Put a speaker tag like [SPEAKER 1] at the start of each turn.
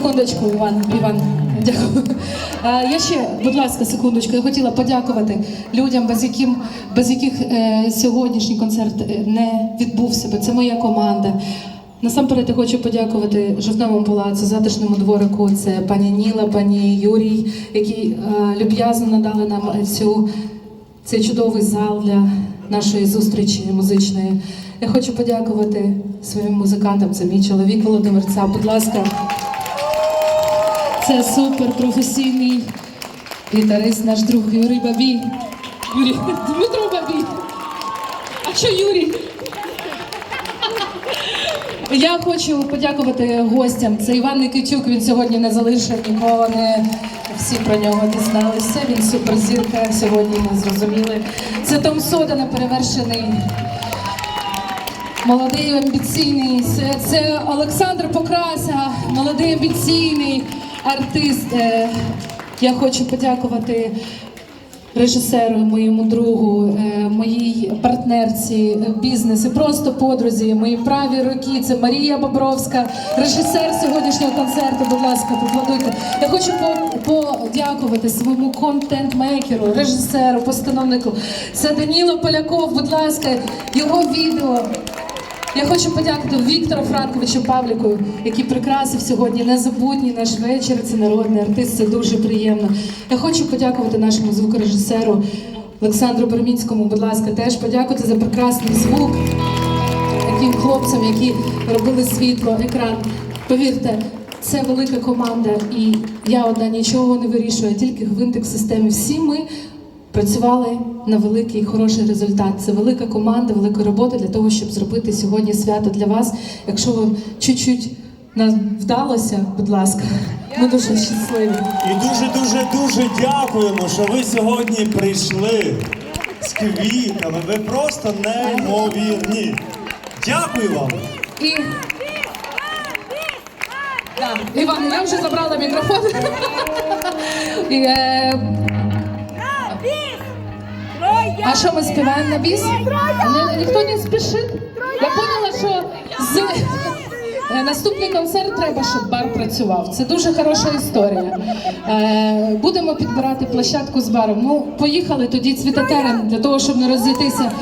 [SPEAKER 1] Секундочку, Іван. Іван, дякую. А, я ще, будь ласка, секундочку. Я хотіла подякувати людям, без яким без яких е, сьогоднішній концерт е, не відбувся би. Це моя команда. Насамперед я хочу подякувати жовтневому палацу, затишному дворику. Це пані Ніла, пані Юрій, які е, люб'язно надали нам е, цю, цей чудовий зал для нашої зустрічі музичної. Я хочу подякувати своїм музикантам. Це мій чоловік Володимир Цап. Будь ласка, це супер професійний гітарист, наш друг Юрій Бабій. Юрій, Дмитро Бабій. А що Юрій? Я хочу подякувати гостям. Це Іван Никитюк. Він сьогодні не залишив нікого. Не всі про нього дізналися. Він суперзірка. Сьогодні не зрозуміли. Це Том Сода неперевершений. Молодий амбіційний. Це Олександр Покраса, молодий амбіційний артист. Е, Я хочу подякувати режисеру, моєму другу, е, моїй партнерці е, бізнесу, просто подрузі, мої праві руки. Це Марія Бобровська, режисер сьогоднішнього концерту. Будь ласка, поплодуйте. Я хочу подякувати своєму контент-мейкеру, режисеру, постановнику. Це Даніло Поляков. Будь ласка, його відео. Я хочу подякувати Віктору Франковичу Павліку, який прикрасив сьогодні незабутній наш вечір. Це народний артист, це дуже приємно. Я хочу подякувати нашому звукорежисеру Олександру Бермінському. Будь ласка, теж подякувати за прекрасний звук таким хлопцям, які робили світло, екран. Повірте, це велика команда, і я одна нічого не вирішую, тільки гвинтик в системі. Всі ми працювали на великий хороший результат. Це велика команда, велика робота для того, щоб зробити сьогодні свято для вас. Якщо вам чуть-чуть нам вдалося, будь ласка, ми дуже щасливі.
[SPEAKER 2] І дуже дуже дуже дякуємо, що ви сьогодні прийшли з квітами. Ви просто неймовірні. Дякую вам.
[SPEAKER 1] І да. Іван, я вже забрала мікрофон. І, е, А що ми співаємо на біс? Ні, ніхто не спішить. Я поняла, що з... е, наступний концерт треба, щоб бар працював. Це дуже хороша історія. Е, будемо підбирати площадку з баром. Ну, поїхали тоді цвітотерен для того, щоб не розійтися.